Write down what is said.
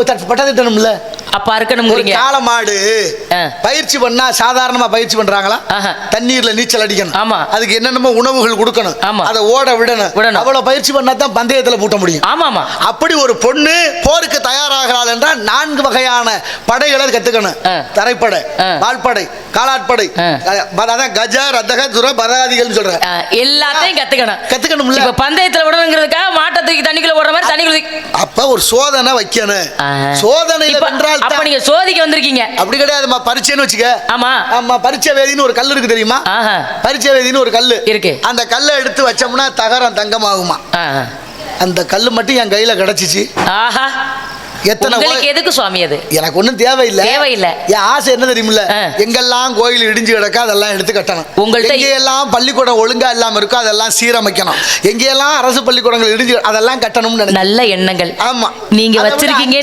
பட்டத்திட்டணும்ல அப்ப ஒரு அறுக்கணுங்கிறீங்க காளை மாடு ஆ. பயிற்சி பண்ணா சாதாரணமா பயிற்சி பண்றாங்களா. தண்ணீர்ல நீச்சல் அடிக்கணும் ஆமா. அதுக்கு என்னென்னமோ உணவுகள் கொடுக்கணும் ஆமா. அதை ஓட விடணும் விடணும். அவ்வளவு பயிற்சி பண்ணா தான் பந்தயத்துல பூட்ட முடியும் ஆமாமா அப்படி ஒரு பொண்ணு போருக்கு தயாராகிறாள் என்றால் நான்கு வகையான படைகளை கத்துக்கணும். தரைப்படை. வால்படை காலாட்படை. அதான் கஜ ரத்தக துர பதாதிகள் சொல்றேன் எல்லாத்தையும் கத்துக்கணும் கத்துக்கணும்ல பந்தயத்துல விடணுங்கிறதுக்காக அப்ப ஒரு சோதனை வைக்கணும். சோதனையில வென்றால் அப்ப நீங்க சோதிக்க வந்திருக்கீங்க. அப்படி கிடையாதுமா பரீட்சைன்னு வச்சுக்க. ஆமா. ஆமா பரீட்சை வேதின்னு ஒரு கல் இருக்கு தெரியுமா? பரீட்சை வேதின்னு ஒரு கல்லு. இருக்கு. அந்த கல்லை எடுத்து வச்சோம்னா தகரம் தங்கமாகுமா. அந்த கல்லு மட்டும் என் கையில கிடைச்சிச்சு. ஆஹா. எத்தனை உங்களுக்கு எதுக்கு சுவாமி அது? எனக்கு ஒண்ணும் தேவையில்லை. தேவையில்லை. என் ஆசை என்ன தெரியுமில்ல. எங்கெல்லாம் கோயில் இடிஞ்சு கிடக்கா அதெல்லாம் எடுத்து கட்டணும். உங்கள்ட்ட- எங்கெல்லாம் பள்ளிக்கூடம் ஒழுங்கா இல்லாம இருக்கோ அதெல்லாம் சீரமைக்கணும். எங்கெல்லாம் அரசு பள்ளிக்கூடங்கள் இடிஞ்சு அதெல்லாம் கட்டணும்னு நல்ல எண்ணங்கள். ஆமா. நீங்க வச்சிருக்கீங்க